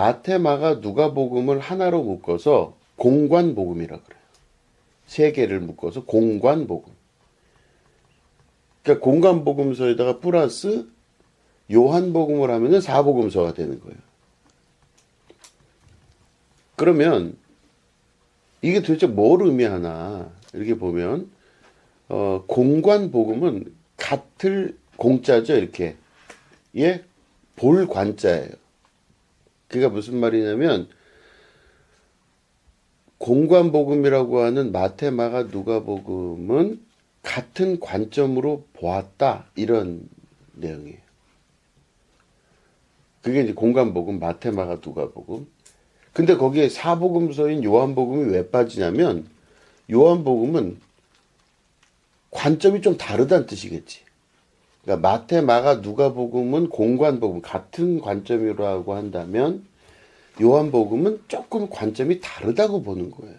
마테마가 누가복음을 하나로 묶어서 공관복음이라 그래요. 세 개를 묶어서 공관복음. 그러니까 공관복음서에다가 플러스 요한복음을 하면은 사복음서가 되는 거예요. 그러면 이게 도대체 뭘 의미하나 이렇게 보면 어, 공관복음은 같을 공짜죠 이렇게 예 볼관자예요. 그게 무슨 말이냐면 공관복음이라고 하는 마테마가 누가복음은 같은 관점으로 보았다 이런 내용이에요. 그게 이제 공관복음 마테마가 누가복음. 근데 거기에 사복음서인 요한복음이 왜 빠지냐면 요한복음은 관점이 좀 다르다는 뜻이겠지. 그러니까 마테마가 누가복음은 공관복음 같은 관점이라고 한다면 요한복음은 조금 관점이 다르다고 보는 거예요.